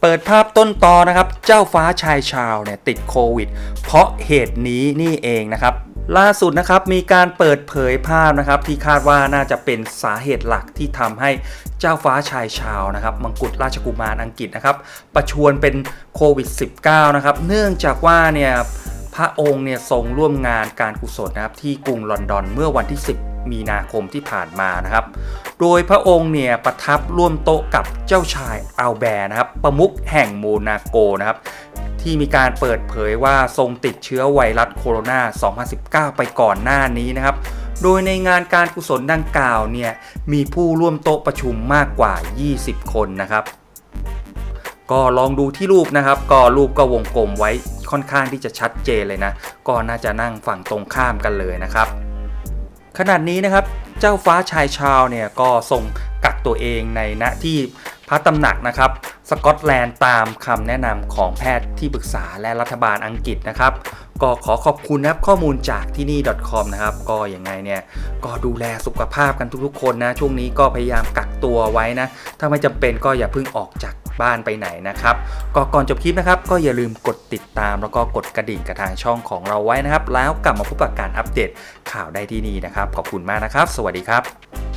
เปิดภาพต้นตอนะครับ เจ้าฟ้าชายชาวเนี่ยติดโควิด เพราะเหตุนี้นี่เองนะครับ ล่าสุดนะครับมีการเปิดเผยภาพนะครับ ที่คาดว่าน่าจะเป็นสาเหตุหลักที่ทำให้เจ้าฟ้าชายชาวนะครับมังกรราชกุมารอังกฤษนะครับ ประชวนเป็นโควิด -19 นะครับ เนื่องจากว่าเนี่ยพระองค์เนี่ยทรงร่วมงานการกุศลนะครับที่กรุงลอนดอนเมื่อวันที่ 10 มีนาคมที่ผ่านมานะครับ โดยพระองค์เนี่ยประทับร่วมโต๊ะกับเจ้าชายอัลแบร์นะครับ ประมุขแห่งโมนาโกนะครับ ที่มีการเปิดเผยว่าทรงติดเชื้อไวรัสโคโรนา 2019 ไปก่อนหน้านี้นะครับ โดยในงานการกุศลดังกล่าวเนี่ยมีผู้ร่วมโต๊ะประชุมมากกว่า 20 คนนะครับก็ลองดูที่รูปนะครับ ก็รูปก็วงกลมไว้ค่อนข้างที่จะชัดเจนเลยนะ ก็น่าจะนั่งฝั่งตรงข้ามกันเลยนะครับ ขนาดนี้นะครับเจ้าฟ้าชายชาวเนี่ยก็ส่งกักตัวเองในณที่พระตำหนักนะครับสกอตแลนด์ตามคำแนะนำของแพทย์ที่ปรึกษาและรัฐบาลอังกฤษนะครับก็ขอขอบคุณนะครับข้อมูลจากที่นี่ .com นะครับก็ยังไงเนี่ยก็ดูแลสุขภาพกันทุกๆคนนะ ช่วงนี้ก็พยายามกักตัวไว้นะ ถ้าไม่จำเป็นก็อย่าเพิ่งออกจาก บ้านไปไหนนะครับก็ก่อนจบคลิปนะครับก็อย่าลืมกดติดตามแล้วก็กดกระดิ่งกับทางช่องของเราไว้นะครับ แล้วกลับมาพบกับการอัปเดตข่าวได้ที่นี่นะครับ ขอบคุณมากนะครับ สวัสดีครับ